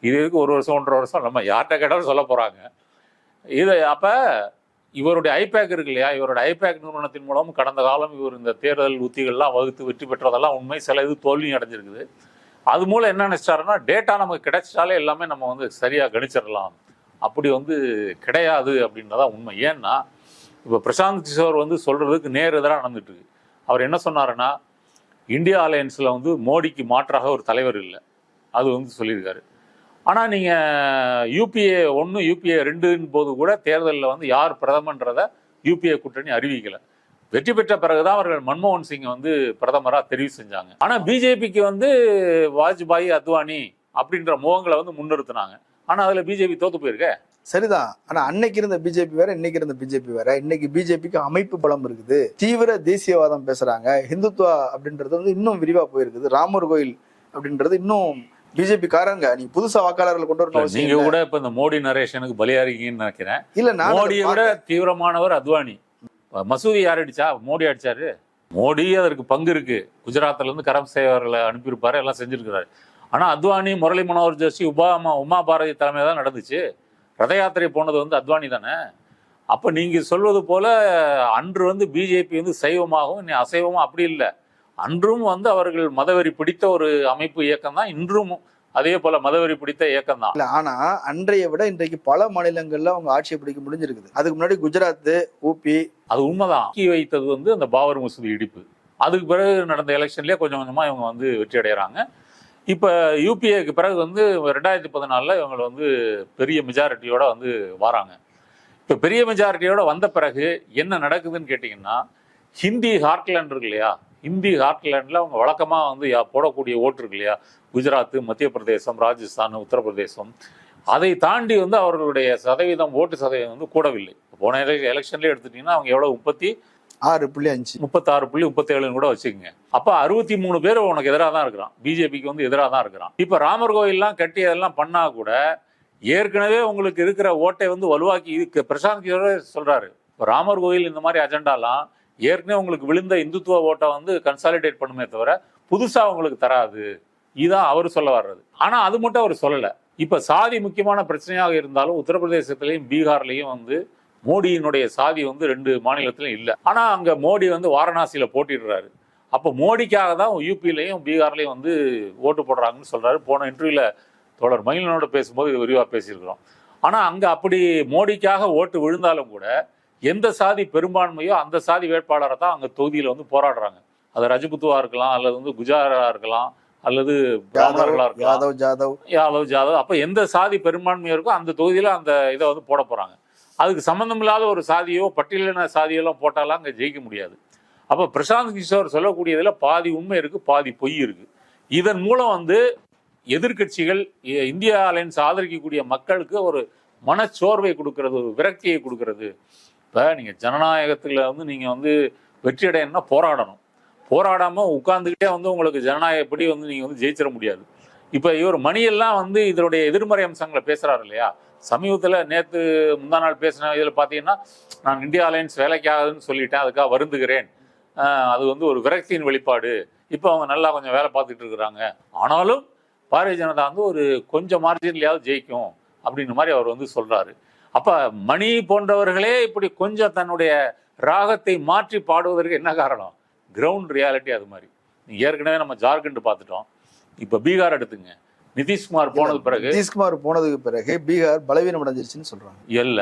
இது எதுக்கு ஒரு வருஷம் ஒன்றரை வருஷம்? நம்ம யார்கிட்ட கேட்டாலும் சொல்ல போறாங்க. இது அப்ப இவருடைய ஐபேக் இருக்கு இல்லையா? இவருடைய ஐபேக் நிறுவனத்தின் மூலம் கடந்த காலம் இவர் இந்த தேர்தல் உத்திகள்லாம் வகுத்து வெற்றி பெற்றதெல்லாம் உண்மை. சில இது தோல்வி அடைஞ்சிருக்குது. அது மூலம் என்ன நினைச்சிட்டாருன்னா டேட்டா நமக்கு கிடைச்சிட்டாலே எல்லாமே நம்ம வந்து சரியாக கணிச்சிடலாம். அப்படி வந்து கிடையாது அப்படின்றதான் உண்மை. ஏன்னா இப்போ பிரசாந்த் கிஷோர் வந்து சொல்கிறதுக்கு நேர் எதிராக நடந்துட்டுருக்கு அவர் என்ன சொன்னாருன்னா இந்தியா அலையன்ஸில் வந்து மோடிக்கு மாற்றாக ஒரு தலைவர் இல்லை. அது வந்து சொல்லியிருக்காரு. ஆனால் நீங்கள் யூபிஏ ஒன்று யூபிஏ ரெண்டுன்னு போது கூட தேர்தலில் வந்து யார் பிரதமன்றதை யூபிஏ கூட்டணி அறிவிக்கலை. வெற்றி பெற்ற பிறகுதான் அவர்கள் மன்மோகன் சிங் வந்து பிரதமராக தெரிவு செஞ்சாங்க. ஆனால் பிஜேபிக்கு வந்து வாஜ்பாய் அத்வானி அப்படின்ற முகங்களை வந்து முன்னிறுத்தினாங்க. ஆனால் அதில் பிஜேபி தோத்து போயிருக்க? சரிதான். ஆனா அன்னைக்கு இருந்த பிஜேபி வேற இன்னைக்கு இருந்த பிஜேபி வேற. இன்னைக்கு பிஜேபிக்கு அமைப்பு பலம் இருக்குது. தீவிர தேசியவாதம் பேசுறாங்க. ஹிந்துத்வா அப்படின்றது வந்து இன்னும் விரிவா போயிருக்குது. ராமர் கோயில் அப்படின்றது இன்னும் பிஜேபி காரங்க நீ புதுசா வாக்காளர்கள் கொண்டு வரணும் நீங்க. கூட இப்ப இந்த மோடி நரேஷனுக்கு பலியாறீங்கன்னு நினைக்கிறேன். இல்ல மோடியை விட. தீவிரமானவர் அத்வானி. மசூதி யார் அடிச்சா? மோடி அடிச்சாரு. மோடி அதற்கு பங்கு இருக்கு. குஜராத்ல இருந்து கரம் சேவர்களை அனுப்பியிருப்பாரு எல்லாம் செஞ்சிருக்கிறாரு. ஆனா அத்வானி முரளி மனோகர் ஜோஷி உபாமா உமா பாரதி தலைமை தான் நடந்துச்சு. ரத யாத்திரை போனது வந்து அத்வானி தானே. அப்ப நீங்க சொல்வது போல அன்று வந்து பிஜேபி வந்து சைவமாகவும் இனி அசைவமும் அப்படி இல்லை. அன்றும் வந்து அவர்கள் மதவெறி பிடித்த ஒரு அமைப்பு இயக்கம் தான். இன்றும் அதே போல மதவெறி பிடித்த இயக்கம் தான் ஆனா அன்றைய விட இன்றைக்கு பல மாநிலங்கள்ல அவங்க ஆட்சியை பிடிக்க முடிஞ்சிருக்குது. அதுக்கு முன்னாடி குஜராத் ஊபி. அது உண்மைதான். வைத்தது வந்து அந்த பாபர் மசூதி இடிப்பு. அதுக்கு பிறகு நடந்த எலெக்ஷன்லயே கொஞ்சம் கொஞ்சமா இவங்க வந்து வெற்றி அடைகிறாங்க இப்போ யூபிஏக்கு பிறகு வந்து ரெண்டாயிரத்தி பதினாலில் இவங்க வந்து பெரிய மெஜாரிட்டியோட வந்து வராங்க. இப்போ பெரிய மெஜாரிட்டியோட வந்த பிறகு என்ன நடக்குதுன்னு கேட்டிங்கன்னா ஹிந்தி ஹார்ட்லேண்ட் இருக்கு இல்லையா? ஹிந்தி ஹார்ட்லேண்டில் அவங்க வழக்கமாக வந்து போடக்கூடிய ஓட்டு இருக்கு இல்லையா? குஜராத் மத்திய பிரதேசம் ராஜஸ்தான் உத்தரப்பிரதேசம். அதை தாண்டி வந்து அவர்களுடைய சதவீதம் ஓட்டு சதவீதம் வந்து கூடவில்லை. போன எலெக்ஷன்லேயே எடுத்துட்டிங்கன்னா அவங்க எவ்வளோ முப்பத்தி ஆறு புள்ளி அஞ்சு. முப்பத்தாறு புள்ளி முப்பத்தேழுன்னு கூட வச்சுக்கோங்க. அப்ப அறுபத்தி மூணு பேர் உனக்கு எதிராக தான் இருக்கிறான். பிஜேபிக்கு வந்து எதிராக தான் இருக்கிறான். இப்ப ராமர் கோயில்லாம் கட்டி அதெல்லாம் பண்ணா கூட ஏற்கனவே உங்களுக்கு இருக்கிற ஓட்டை வந்து வலுவாக்கி இதுக்கு பிரசாந்த் கிஷோரே சொல்றாரு. இப்ப ராமர் கோயில் இந்த மாதிரி அஜெண்டாலாம் ஏற்கனவே உங்களுக்கு விழுந்த இந்துத்துவ ஓட்டை வந்து கன்சாலிடேட் பண்ணுமே தவிர புதுசாக உங்களுக்கு தராது. இதுதான் அவர் சொல்ல வர்றது. ஆனால் அது மட்டும் அவர் சொல்லலை. இப்போ சாதி முக்கியமான பிரச்சனையாக இருந்தாலும் உத்தரப்பிரதேசத்துலேயும் பீகார்லேயும் வந்து மோடியினுடைய சாதி வந்து ரெண்டு மாநிலத்திலும் இல்லை. ஆனால் அங்கே மோடி வந்து வாரணாசியில் போட்டிடுறாரு. அப்போ மோடிக்காக தான் யூபிலையும் பீகார்லையும் வந்து ஓட்டு போடுறாங்கன்னு சொல்கிறாரு போன இன்டர்வியூல தோழர் மயிலனோட பேசும்போது இது விரிவாக பேசியிருக்கிறோம். ஆனால் அங்கே அப்படி மோடிக்காக ஓட்டு விழுந்தாலும் கூட எந்த சாதி பெரும்பான்மையோ அந்த சாதி வேட்பாளரை தான் அங்க தொகுதியில வந்து போராடுறாங்க. அது ரஜபுத்துவா இருக்கலாம் அல்லது வந்து குஜாரா இருக்கலாம் அல்லது பிராமணர்களா இருக்கலாம். யாதவ் ஜாதவ். யாதவ் ஜாதவ். அப்ப எந்த சாதி பெரும்பான்மையோ இருக்கோ அந்த தொகுதியில அந்த இதை வந்து போட போறாங்க. அதுக்கு சம்பந்தம் இல்லாத ஒரு சாதியோ பட்டியலின சாதியெல்லாம் போட்டாலாம் அங்க ஜெயிக்க முடியாது. அப்ப பிரசாந்த் கிஷோர் சொல்லக்கூடியதுல பாதி உண்மை இருக்கு பாதி பொய் இருக்கு. இதன் மூலம் வந்து எதிர்க்கட்சிகள் இ- இந்தியா அலையன்ஸ் ஆதரிக்கக்கூடிய மக்களுக்கு ஒரு மனச்சோர்வை கொடுக்கறது ஒரு விரக்தியை கொடுக்கறது. இப்போ நீங்கள் ஜனநாயகத்தில் வந்து நீங்கள் வந்து வெற்றி அடையணும்னா போராடணும். போராடாமல் உட்காந்துக்கிட்டே வந்து உங்களுக்கு ஜனநாயகப்படி வந்து நீங்கள் வந்து ஜெயிச்சிட முடியாது. இப்போ இவர் மணியெல்லாம் வந்து இதனுடைய எதிர்மறை அம்சங்களை பேசுகிறாரு இல்லையா? சமீபத்தில் நேற்று முந்தா நாள் பேசின இதில் பார்த்தீங்கன்னா நான் இந்தியா அலையன்ஸ் வேலைக்காகுதுன்னு சொல்லிட்டேன் அதுக்காக வருந்துகிறேன். அது வந்து ஒரு விரக்தியின் வெளிப்பாடு. இப்போ அவங்க நல்லா கொஞ்சம் வேலை பார்த்துட்டு இருக்கிறாங்க. ஆனாலும் பாரதிய ஜனதா வந்து ஒரு கொஞ்சம் மார்ஜின்லையாவது ஜெயிக்கும். அப்படின்ற மாதிரி அவர் வந்து சொல்கிறாரு அப்ப மணி போன்றவர்களே இப்படி கொஞ்சம் தன்னுடைய ராகத்தை மாற்றி பாடுவதற்கு என்ன காரணம்? கிரவுண்ட் ரியாலிட்டி அது மாதிரி. ஏற்கனவே நம்ம ஜார்க்கண்ட் பார்த்துட்டோம். இப்ப பீகார் எடுத்துங்க. நிதிஷ்குமார் போனது பிறகு நிதிஷ்குமார் போனதுக்கு பிறகு பீகார் பலவீனம் அடைஞ்சிருச்சுன்னு சொல்றாங்க. இல்ல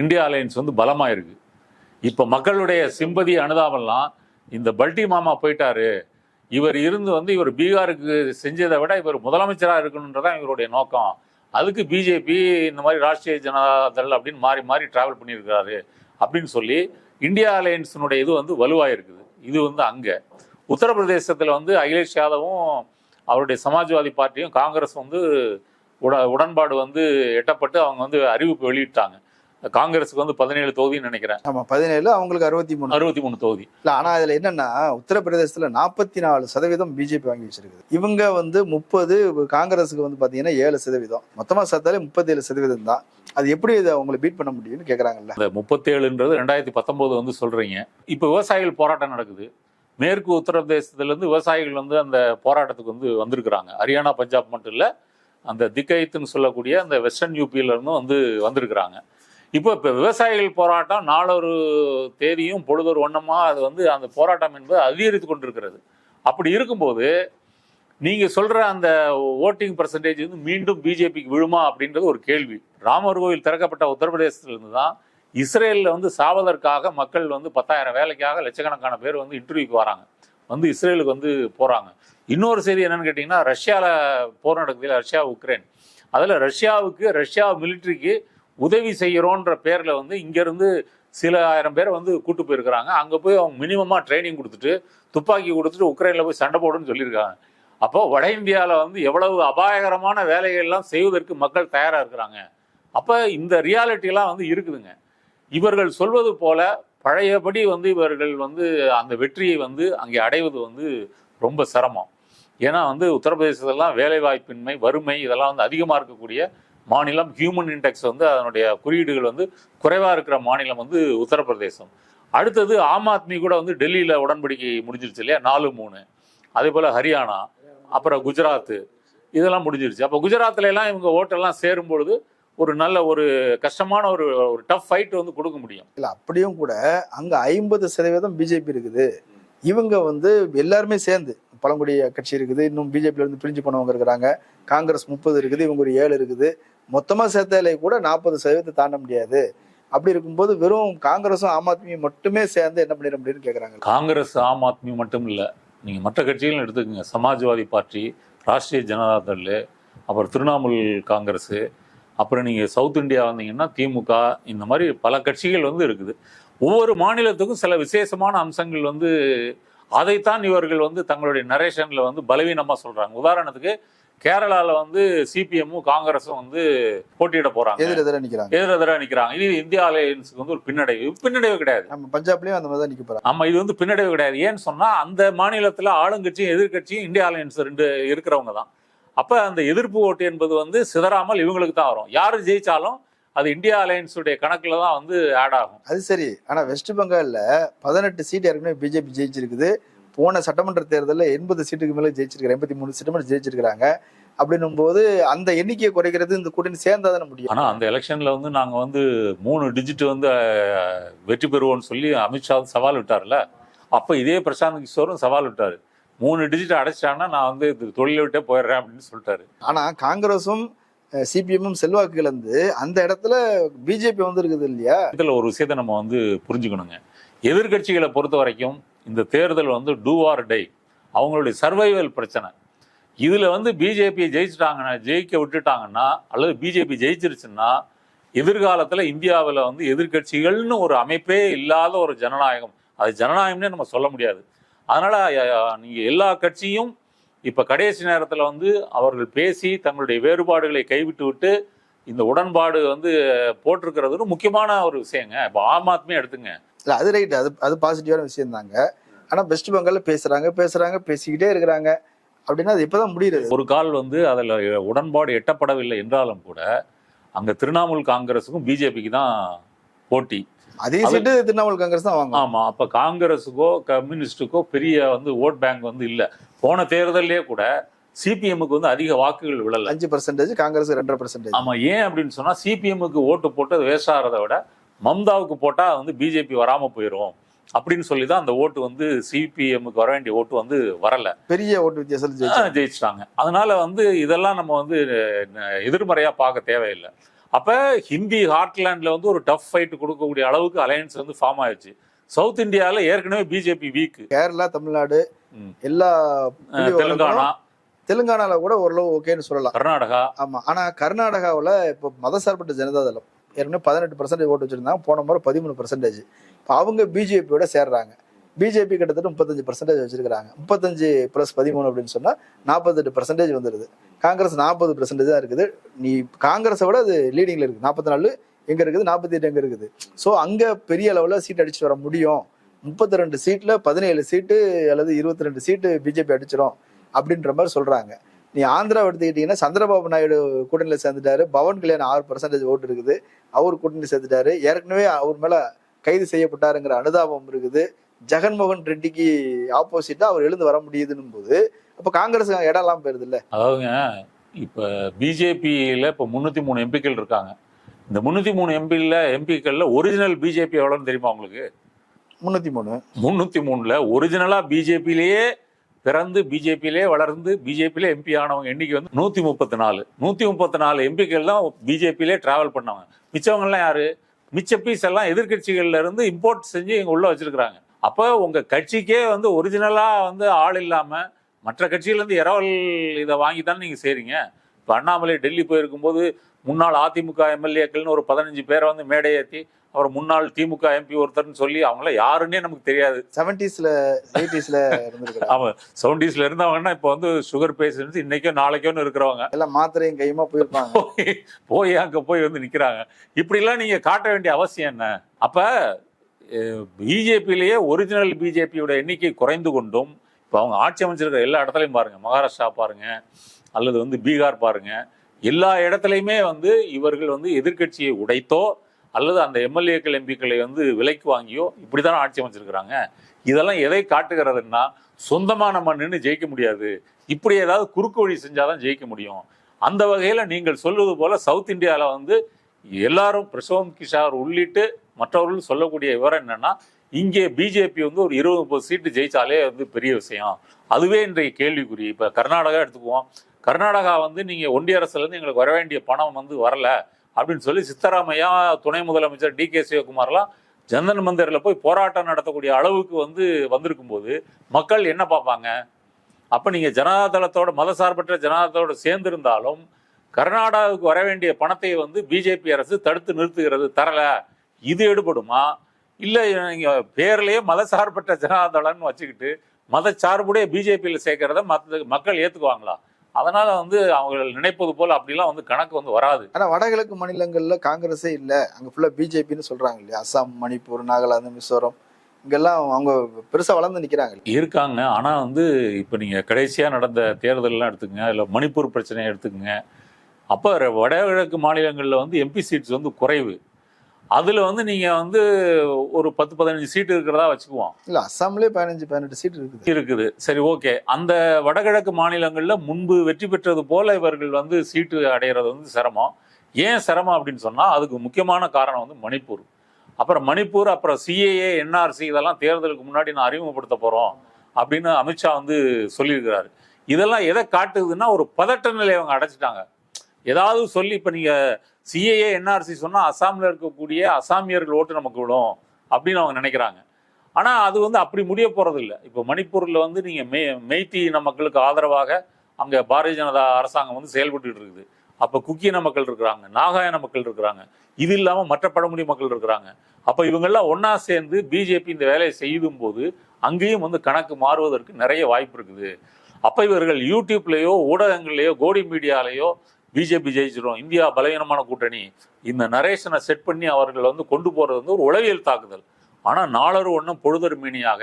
இந்தியா அலையன்ஸ் வந்து பலமா இருக்கு இப்ப மக்களுடைய சிம்பதி அனுதாபம்லாம் இந்த பல்டி மாமா போயிட்டாரு. இவர் இருந்து வந்து இவர் பீகாருக்கு செஞ்சதை விட இவர் முதலமைச்சரா இருக்கணுன்றதான் இவருடைய நோக்கம். அதுக்கு பிஜேபி இந்த மாதிரி ராஷ்டிரிய ஜனதா தள் அப்படின்னு மாறி மாறி டிராவல் பண்ணியிருக்கிறாரு அப்படின்னு சொல்லி இந்தியா அலையன்ஸினுடைய இது வந்து வலுவாயிருக்குது. இது வந்து அங்கே. உத்தரப்பிரதேசத்தில் வந்து அகிலேஷ் யாதவும் அவருடைய சமாஜ்வாதி பார்ட்டியும் காங்கிரஸ் வந்து உட உடன்பாடு வந்து எட்டப்பட்டு அவங்க வந்து அறிவிப்பு வெளியிட்டாங்க. காங்கிரஸுக்கு வந்து பதினேழு தொகுதின்னு நினைக்கிறேன். ஆமா பதினேழு அவங்களுக்கு அறுபத்தி மூணு அறுபத்தி மூணு தொகுதி. இல்ல ஆனா இதுல என்னன்னா உத்தரப்பிரதேசத்துல நாற்பத்தி நாலு சதவீதம் பிஜேபி வாங்கி வச்சிருக்குது. இவங்க வந்து முப்பது காங்கிரஸுக்கு வந்து பாத்தீங்கன்னா ஏழு சதவீதம். மொத்தமா சேர்த்தாலே முப்பத்தேழு சதவீதம் தான். அது எப்படி இதை அவங்களை பீட் பண்ண முடியும்னு கேக்குறாங்கல்ல. இந்த முப்பத்தேழுன்றது ரெண்டாயிரத்தி பத்தொன்பது வந்து சொல்றீங்க. இப்போ விவசாயிகள் போராட்டம் நடக்குது. மேற்கு உத்தரப்பிரதேசத்துல இருந்து விவசாயிகள் வந்து அந்த போராட்டத்துக்கு வந்து வந்திருக்கிறாங்க. ஹரியானா பஞ்சாப் மட்டும் இல்ல அந்த திக்கைத்துன்னு சொல்லக்கூடிய அந்த வெஸ்டர்ன் யூபியில இருந்தும் வந்து வந்திருக்கிறாங்க. இப்போ இப்போ விவசாயிகள் போராட்டம் நாளொரு தேதியும் பொழுதொரு ஒன்றமாக அது வந்து அந்த போராட்டம் என்பது அதிகரித்து கொண்டிருக்கிறது. அப்படி இருக்கும்போது நீங்கள் சொல்கிற அந்த ஓட்டிங் பர்சன்டேஜ் வந்து மீண்டும் பிஜேபிக்கு விழுமா அப்படின்றது ஒரு கேள்வி. ராமர் கோவில் திறக்கப்பட்ட உத்தரப்பிரதேசத்துலேருந்து தான் இஸ்ரேலில் வந்து சாவதற்காக மக்கள் வந்து பத்தாயிரம் வேலைக்காக லட்சக்கணக்கான பேர் வந்து இன்டர்வியூக்கு வராங்க. வந்து இஸ்ரேலுக்கு வந்து போகிறாங்க இன்னொரு செய்தி என்னன்னு கேட்டிங்கன்னா ரஷ்யாவில் போர் நடக்குது ரஷ்யா உக்ரைன். அதில் ரஷ்யாவுக்கு ரஷ்யா மிலிட்ரிக்கு உதவி செய்கிறோன்ற பேரில் வந்து இங்கேருந்து சில ஆயிரம் பேர் வந்து கூட்டு போயிருக்கிறாங்க. அங்கே போய் அவங்க மினிமமாக ட்ரைனிங் கொடுத்துட்டு துப்பாக்கி கொடுத்துட்டு உக்ரைனில் போய் சண்டை போடுன்னு சொல்லியிருக்காங்க. அப்போ வட இந்தியாவில் வந்து எவ்வளவு அபாயகரமான வேலைகள்லாம் செய்வதற்கு மக்கள் தயாராக இருக்கிறாங்க. அப்போ இந்த ரியாலிட்டிலாம் வந்து இருக்குதுங்க. இவர்கள் சொல்வது போல பழையபடி வந்து இவர்கள் வந்து அந்த வெற்றியை வந்து அங்கே அடைவது வந்து ரொம்ப சிரமம். ஏன்னா வந்து உத்தரப்பிரதேசத்தெல்லாம் வேலைவாய்ப்பின்மை வறுமை இதெல்லாம் வந்து அதிகமாக இருக்கக்கூடிய மாநிலம் ஹியூமன் இண்டெக்ஸ் வந்து அதனுடைய குறியீடுகள் வந்து குறைவாக இருக்கிற மாநிலம் வந்து உத்தரப்பிரதேசம். அடுத்தது ஆம் ஆத்மி கூட வந்து டெல்லியில் உடன்படிக்கை முடிஞ்சிருச்சு இல்லையா? நாலு மூணு. அதே போல் ஹரியானா அப்புறம் குஜராத்து. இதெல்லாம் முடிஞ்சிருச்சு. அப்போ குஜராத்ல எல்லாம் இவங்க ஓட்டெல்லாம் சேரும் பொழுது ஒரு நல்ல ஒரு கஷ்டமான ஒரு ஒரு டஃப் ஃபைட் வந்து கொடுக்க முடியும். இல்லை அப்படியும் கூட அங்கே ஐம்பது சதவீதம் பிஜேபி இருக்குது. இவங்க வந்து எல்லாருமே சேர்ந்து பழங்குடி கட்சி இருக்குது இன்னும் பிஜேபியிலேருந்து பிரிஞ்சு போனவங்க இருக்கிறாங்க. காங்கிரஸ் முப்பது இருக்குது இவங்க ஒரு ஏழு இருக்குது. மொத்தமாக சேர்த்தாலே கூட நாற்பது சதவீதத்தை தாண்ட முடியாது. அப்படி இருக்கும்போது வெறும் காங்கிரஸும் ஆம் ஆத்மி மட்டுமே சேர்ந்து என்ன பண்ணிட முடியும்னு கேட்குறாங்க காங்கிரஸ் ஆம் ஆத்மி மட்டும் இல்லை நீங்கள் மற்ற கட்சிகளும் எடுத்துக்கோங்க. சமாஜ்வாதி பார்ட்டி ராஷ்ட்ரிய ஜனதா தள் அப்புறம் திரிணாமுல் காங்கிரஸு அப்புறம் நீங்கள் சவுத் இந்தியா வந்தீங்கன்னா திமுக இந்த மாதிரி பல கட்சிகள் வந்து இருக்குது. ஒவ்வொரு மாநிலத்துக்கும் சில விசேஷமான அம்சங்கள் வந்து அதைத்தான் இவர்கள் வந்து தங்களுடைய நரேஷனில் வந்து பலவீனமாக சொல்கிறாங்க உதாரணத்துக்கு கேரளாவில் வந்து சிபிஎம்மும் காங்கிரஸும் வந்து போட்டியிட போகிறாங்க எதிர் எதிர நிக்கிறாங்க. எதிரெதிராக நிற்கிறாங்க இது இந்தியா அலையன்ஸுக்கு வந்து ஒரு பின்னடைவு. பின்னடைவு கிடையாது. நம்ம பஞ்சாப்லயும் அந்த மாதிரி தான் நிக்க போறாங்க. ஆமா இது வந்து பின்னடைவு கிடையாது. ஏன்னு சொன்னா அந்த மாநிலத்துல ஆளுங்கட்சியும் எதிர்க்கட்சியும் இந்தியா அலையன்ஸ் ரெண்டு இருக்கிறவங்க தான். அப்ப அந்த எதிர்ப்பு ஓட்டு என்பது வந்து சிதறாமல் இவங்களுக்கு தான் வரும். யாரு ஜெயிச்சாலும் அது இந்தியா அலையன்ஸுடைய கணக்குல தான் வந்து ஆட் ஆகும். அது சரி. ஆனா வெஸ்ட் பெங்கால்ல பதினெட்டு சீட் ஏற்கனவே பிஜேபி ஜெயிச்சிருக்குது. போன சட்டமன்ற தேர்தலில் எண்பது சீட்டுக்கு மேல ஜெயிச்சிருக்காங்க எண்பத்தி மூணு சட்டமன்ற ஜெயிச்சிருக்காங்க அப்படின்னும் போது அந்த எண்ணிக்கையை குறைக்கிறது இந்த கூட்டணி சேர்ந்தா தானே முடியும். ஆனா அந்த எலெக்ஷன்ல வந்து நாங்க வந்து மூணு டிஜிட் வந்து வெற்றி பெறுவோம்னு சொல்லி அமித்ஷா சவால் விட்டார்ல. அப்ப இதே பிரசாந்த் கிஷோரும் சவால் விட்டாரு. மூணு டிஜிட் அடைச்சிட்டாங்கன்னா நான் வந்து இது தொழிலை விட்டே போயிடுறேன் அப்படின்னு சொல்லிட்டாரு. ஆனா காங்கிரஸும் சிபிஎம்மும் செல்வாக்கு இழந்து அந்த இடத்துல பிஜேபி வந்து இருக்குது இல்லையா? இதுல ஒரு விஷயத்தை நம்ம வந்து புரிஞ்சுக்கணுங்க. எதிர்க்கட்சிகளை பொறுத்த வரைக்கும் இந்த தேர்தல் வந்து டூ ஆர் டை அவங்களுடைய சர்வைவல் பிரச்சனை. இதில் வந்து பிஜேபியை ஜெயிச்சிட்டாங்கன்னா ஜெயிக்க விட்டுட்டாங்கன்னா அல்லது பிஜேபி ஜெயிச்சிருச்சுன்னா எதிர்காலத்தில் இந்தியாவில் வந்து எதிர்க்கட்சிகள்னு ஒரு அமைப்பே இல்லாத ஒரு ஜனநாயகம். அது ஜனநாயகம்னே நம்ம சொல்ல முடியாது. அதனால் நீங்கள் எல்லா கட்சியும் இப்போ கடைசி நேரத்தில் வந்து அவர்கள் பேசி தங்களுடைய வேறுபாடுகளை கைவிட்டு விட்டு இந்த உடன்பாடு வந்து போட்டிருக்கிறது முக்கியமான ஒரு விஷயங்க. இப்போ ஆம் ஆத்மி எடுத்துங்க. இல்ல அது ரைட் அது அது பாசிட்டிவான விஷயம் தாங்க ஆனா வெஸ்ட் பெங்கால்ல பேசுறாங்க பேசுறாங்க பேசிக்கிட்டே இருக்கிறாங்க. அப்படின்னா அது இப்பதான் முடியுது ஒரு கால் வந்து அதில் உடன்பாடு எட்டப்படவில்லை என்றாலும் கூட அங்க திரிணாமுல் காங்கிரஸுக்கும் பிஜேபிக்கு தான் போட்டி. அதே சீட்டு திரிணாமுல் காங்கிரஸ் தான் வாங்குவோம் ஆமா அப்ப காங்கிரஸுக்கோ கம்யூனிஸ்டுக்கோ பெரிய வந்து ஓட் பேங்க் வந்து இல்ல. போன தேர்தல்லே கூட சிபிஎம்முக்கு வந்து அதிக வாக்குகள் விழல. அஞ்சு பர்சன்டேஜ் காங்கிரஸ் ரெண்டரை பர்சன்டேஜ் ஆமா ஏன் அப்படின்னு சொன்னா சிபிஎம்முக்கு ஓட்டு போட்டு அது வேஸ்ட் ஆகிறத விட மம்தாவுக்கு போட்டா வந்து பிஜேபி வராம போயிடும் அப்படின்னு சொல்லி தான் அந்த ஓட்டு வந்து சிபிஎம்முக்கு வர வேண்டிய ஓட்டு வந்து வரல. பெரிய ஓட்டு வித்தியாசம் ஜெயிச்சிட்டாங்க. அதனால வந்து இதெல்லாம் நம்ம வந்து எதிர்மறையா பார்க்க தேவையில்லை. அப்ப ஹிந்தி ஹார்ட்லேண்ட்ல வந்து ஒரு டஃப் ஃபைட் கொடுக்கக்கூடிய அளவுக்கு அலையன்ஸ் வந்து ஃபார்ம் ஆயிடுச்சு. சவுத் இந்தியால ஏற்கனவே பிஜேபி வீக் கேரளா தமிழ்நாடு. எல்லா தெலுங்கானா. தெலுங்கானால கூட ஓரளவு ஓகேன்னு சொல்லலாம். கர்நாடகா. ஆமா. ஆனா கர்நாடகாவுல இப்போ மதசார்பற்ற ஜனதா தளம் ஏற்கனவே பதினெட்டு பர்சன்டேஜ் ஓட்டு வச்சுருந்தாங்க. போன முறை பதிமூணு பர்சன்டேஜ் இப்போ அவங்க பிஜேபியோட சேர்றாங்க. பிஜேபி கிட்டத்தட்ட முப்பத்தஞ்சு பர்சன்டேஜ் வச்சிருக்காங்க முப்பத்தஞ்சு ப்ளஸ் பதிமூணு அப்படின்னு சொன்னால் நாற்பத்தெட்டு பர்சன்டேஜ் வந்துடுது காங்கிரஸ் நாற்பது பர்சன்டேஜ் தான் இருக்குது. நீ காங்கிரஸை விட அது லீடிங்ல இருக்குது. நாற்பத்தி நாலு எங்கே இருக்குது? நாற்பத்தி எட்டு எங்கே இருக்குது? ஸோ அங்கே பெரிய லெவலில் சீட் அடிச்சு வர முடியும். முப்பத்தி ரெண்டு சீட்டில் பதினேழு சீட்டு அல்லது இருபத்தி ரெண்டு சீட்டு பிஜேபி அடிச்சிடும் அப்படின்ற மாதிரி சொல்கிறாங்க நீ ஆந்திரா எடுத்துக்கிட்டீங்கன்னா சந்திரபாபு நாயுடு கூட்டணியில சேர்ந்துட்டாரு. பவன் கல்யாண் ஆறு பர்சன்டேஜ் ஓட்டு இருக்குது. அவர் கூட்டணி சேர்த்துட்டாரு ஏற்கனவே அவர் மேல கைது செய்யப்பட்டாருங்கிற அனுதாபம் இருக்குது. ஜெகன்மோகன் ரெட்டிக்கு ஆப்போசிட்டா அவர் எழுந்து வர முடியுதுன்னும் போது அப்ப காங்கிரஸ் இடம் எல்லாம் போயிருது இல்ல அதாவதுங்க இப்போ பிஜேபியில் இப்போ முந்நூற்றி மூணு எம்பிக்கள் இருக்காங்க. இந்த முந்நூற்றி மூணு எம்பியில் எம்பிக்கள்ல ஒரிஜினல் பிஜேபி எவ்வளோன்னு தெரியுமா உங்களுக்கு? முன்னூத்தி மூணு. முந்நூற்றி மூணில் ஒரிஜினலாக பிஜேபியிலேயே பிறந்து பிஜேபியிலே வளர்ந்து பிஜேபியிலே எம்பி ஆனவங்க எண்ணிக்கை வந்து நூற்றி முப்பத்தி நாலு நூற்றி முப்பத்தி நாலு எம்பிக்கள் தான் பிஜேபியிலே ட்ராவல் பண்ணவங்க. மிச்சவங்கள்லாம் யாரு? மிச்ச பீஸ் எல்லாம் எதிர்கட்சிகள்ல இருந்து இம்போர்ட் செஞ்சு இங்கே உள்ளே வச்சுருக்குறாங்க. அப்போ உங்கள் கட்சிக்கே வந்து ஒரிஜினலாக வந்து ஆள் இல்லாமல் மற்ற கட்சியிலேருந்து இரவல் இதை வாங்கி தானே நீங்கள் செய்கிறீங்க இப்போ அண்ணாமலை டெல்லி போயிருக்கும்போது முன்னாள் அதிமுக எம்எல்ஏக்கள்னு ஒரு பதினஞ்சு பேரை வந்து மேடை ஏற்றி அவர் முன்னாள் திமுக எம்பி ஒருத்தர்னு சொல்லி அவங்கள யாருன்னே நமக்கு தெரியாது. செவன்டிஸ்ல எயிட்டிஸ்ல அவன் செவன்டிஸ்ல இருந்தவங்கன்னா இப்போ வந்து சுகர் பேஷண்ட்ஸ் இன்னைக்கோ நாளைக்கோன்னு இருக்கிறவங்க. எல்லாம் மாத்திரையும் கையுமா போயிருப்பாங்க. போய் அங்க போய் வந்து நிக்கிறாங்க. இப்படிலாம் நீங்க காட்ட வேண்டிய அவசியம் என்ன? அப்ப பிஜேபியிலேயே ஒரிஜினல் பிஜேபியோட எண்ணிக்கை குறைந்து கொண்டும் இப்போ அவங்க ஆட்சி அமைச்சிருக்கிற எல்லா இடத்துலையும் பாருங்க. மகாராஷ்டிரா பாருங்க அல்லது வந்து பீகார் பாருங்க. எல்லா இடத்துலையுமே வந்து இவர்கள் வந்து எதிர்க்கட்சியை உடைத்தோ அல்லது அந்த எம்எல்ஏக்கள் எம்பிக்களை வந்து விலைக்கு வாங்கியோ இப்படிதான் ஆட்சி அமைச்சிருக்கிறாங்க. இதெல்லாம் எதை காட்டுகிறதுன்னா சொந்தமான மண்ணுன்னு ஜெயிக்க முடியாது. இப்படி ஏதாவது குறுக்கு வழி செஞ்சால் தான் ஜெயிக்க முடியும். அந்த வகையில் நீங்கள் சொல்வது போல் சவுத் இந்தியாவில் வந்து எல்லாரும் பிரசவம் கிஷார் உள்ளிட்டு மற்றவர்கள் சொல்லக்கூடிய விவரம் என்னென்னா இங்கே பிஜேபி வந்து ஒரு இருபது முப்பது சீட்டு ஜெயித்தாலே வந்து பெரிய விஷயம். அதுவே இன்றைய கேள்விக்குறி. இப்போ கர்நாடகா எடுத்துக்குவோம். கர்நாடகா வந்து நீங்கள் ஒன்றிய அரசுலேருந்து எங்களுக்கு வர வேண்டிய பணம் வந்து வரல. அப்படின்னு சொல்லி சித்தராமையா துணை முதலமைச்சர் டி கே சிவகுமார்லாம் ஜந்தன் மந்திரில் போய் போராட்டம் நடத்தக்கூடிய அளவுக்கு வந்து வந்திருக்கும் போது மக்கள் என்ன பார்ப்பாங்க? அப்போ நீங்கள் ஜனதாதளத்தோட மதசார்பற்ற ஜனதாதளத்தோடு சேர்ந்திருந்தாலும் கர்நாடகாவுக்கு வர வேண்டிய பணத்தை வந்து பிஜேபி அரசு தடுத்து நிறுத்துகிறது தரல. இது எடுபடுமா? இல்லை நீங்கள் பேர்லேயே மதசார்பற்ற ஜனதாதளம்னு வச்சுக்கிட்டு மதச்சார்புடைய பிஜேபியில் சேர்க்கிறத மத்த மக்கள் ஏற்றுக்குவாங்களா அதனால வந்து அவங்க நினைப்பது போல அப்படிலாம் வந்து கணக்கு வந்து வராது. ஆனா வடகிழக்கு மாநிலங்கள்ல காங்கிரஸே இல்ல. அங்க ஃபுல்லா பிஜேபின்னு சொல்றாங்க இல்லையா? அஸ்ஸாம் மணிப்பூர் நாகாலாந்து மிசோரம். இங்கெல்லாம் அவங்க பெருசா வளர்ந்து நிக்கிறாங்க? இருக்காங்க. ஆனா வந்து இப்ப நீங்க கடைசியா நடந்த தேர்தல்லாம் எடுத்துக்கங்க. இல்ல மணிப்பூர் பிரச்சனையை எடுத்துக்கங்க. அப்ப வடகிழக்கு மாநிலங்கள்ல வந்து எம்பி சீட்ஸ் வந்து குறைவு. அதுல வந்து நீங்க வந்து ஒரு பத்து பதினஞ்சு சீட் இருக்கிறதா வச்சுக்குவோம். இல்ல அஸ்ஸாம்லயே பதினஞ்சு பதினெட்டு சீட் இருக்குது. இருக்குது. சரி ஓகே. அந்த வடகிழக்கு மாநிலங்கள்ல முன்பு வெற்றி பெற்றது போல இவர்கள் வந்து சீட்டு அடையிறது வந்து சிரமம். ஏன் சிரமம் அப்படின்னு சொன்னா அதுக்கு முக்கியமான காரணம் வந்து மணிப்பூர். அப்புறம் மணிப்பூர் அப்புறம் சிஏஏ என்ஆர்சி இதெல்லாம் தேர்தலுக்கு முன்னாடி நான் அறிமுகப்படுத்த போறோம் அப்படின்னு அமித்ஷா வந்து சொல்லியிருக்கிறாரு. இதெல்லாம் எதை காட்டுதுன்னா ஒரு பதட்ட நிலையை அவங்க அடைச்சிட்டாங்க ஏதாவது சொல்லி இப்ப நீங்க சிஏஏ என்ஆர்சி சொன்னா அசாமில் இருக்கக்கூடிய அசாமியர்கள் ஓட்டு நமக்கு விடும் அப்படின்னு அவங்க நினைக்கிறாங்க. ஆனா அது வந்து அப்படி முடிய போகிறது இல்லை இப்போ மணிப்பூர்ல வந்து நீங்க மெய் மெய்த்தி இன மக்களுக்கு ஆதரவாக அங்க பாரதிய ஜனதா அரசாங்கம் வந்து செயல்பட்டு இருக்குது. அப்ப குக்கியின மக்கள் இருக்கிறாங்க நாகாயன மக்கள் இருக்கிறாங்க. இது இல்லாம மற்ற பழமுடி மக்கள் இருக்கிறாங்க. அப்போ இவங்கெல்லாம் ஒன்றா சேர்ந்து பிஜேபி இந்த வேலையை செய்யும் போது அங்கேயும் வந்து கணக்கு மாறுவதற்கு நிறைய வாய்ப்பு இருக்குது. அப்ப இவர்கள் யூடியூப்லயோ ஊடகங்கள்லேயோ கோடி மீடியாலயோ பிஜேபி ஜெயிச்சிடும் இந்தியா பலவீனமான கூட்டணி. இந்த நரேஷனை செட் பண்ணி அவர்கள் வந்து கொண்டு போகிறது வந்து ஒரு உளவியல் தாக்குதல். ஆனால் நாளொரு ஒன்றும் பொழுதொரு மீனியாக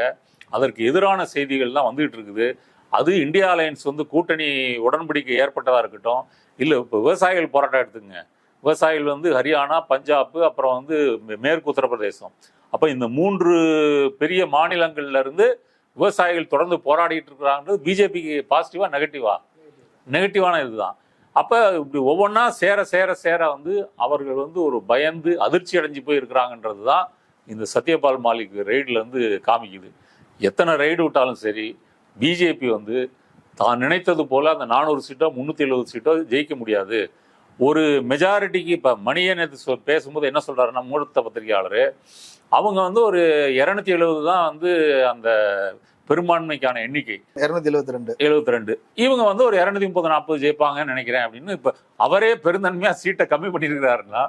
அதற்கு எதிரான செய்திகள் தான் வந்துகிட்டு இருக்குது. அது இந்தியா அலையன்ஸ் வந்து கூட்டணி உடன்படிக்கை ஏற்பட்டதாக இருக்கட்டும். இல்லை இப்போ விவசாயிகள் போராட்டம் எடுத்துங்க விவசாயிகள் வந்து ஹரியானா பஞ்சாப் அப்புறம் வந்து மேற்கு உத்தரப்பிரதேசம். அப்போ இந்த மூன்று பெரிய மாநிலங்கள்லேருந்து விவசாயிகள் தொடர்ந்து போராடிட்டு இருக்கிறாங்கிறது பிஜேபிக்கு பாசிட்டிவா நெகட்டிவா நெகட்டிவான இதுதான். அப்போ இப்படி ஒவ்வொன்றா சேர சேர சேர வந்து அவர்கள் வந்து ஒரு பயந்து அதிர்ச்சி அடைஞ்சு போய் இருக்கிறாங்கன்றது தான் இந்த சத்யபால் மாலிக் ரெய்டுல காமிக்குது. எத்தனை ரெய்டு விட்டாலும் சரி பிஜேபி வந்து தான் நினைத்தது போல் அந்த நானூறு சீட்டோ முந்நூற்றி எழுபது சீட்டோ ஜெயிக்க முடியாது. ஒரு மெஜாரிட்டிக்கு இப்போ மணியை நேற்று பேசும்போது என்ன சொல்கிறாருன்னா மூத்த பத்திரிகையாளர் அவங்க வந்து ஒரு இரநூத்தி எழுபது தான் வந்து அந்த பெரும்பான்மைக்கான எண்ணிக்கை. இருநூத்தி எழுபத்தி ரெண்டு. எழுபத்தி ரெண்டு. இவங்க வந்து ஒரு இரநூத்தி முப்பது நாற்பது ஜெயிப்பாங்கன்னு நினைக்கிறேன் அப்படின்னு இப்ப அவரே பெருந்தன்மையா சீட்டை கம்மி பண்ணியிருக்கிறாருன்னா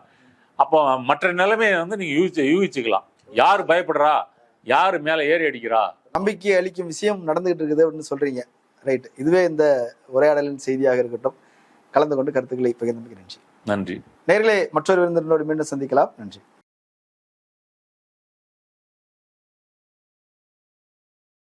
அப்போ மற்ற நிலைமையை வந்து நீங்க யூகிச்சு யூகிச்சுக்கலாம். யார் பயப்படுறா? யார் மேல ஏறி அடிக்கிறா? நம்பிக்கை அளிக்கும் விஷயம் நடந்துகிட்டு இருக்குது அப்படின்னு சொல்றீங்க. ரைட் இதுவே இந்த உரையாடலின் செய்தியாக இருக்கட்டும். கலந்து கொண்டு கருத்துக்களை பகிர்ந்து நன்றி. நன்றி. நேர்களே மற்றொரு விருந்தினரோடு மீண்டும் சந்திக்கலாம். நன்றி.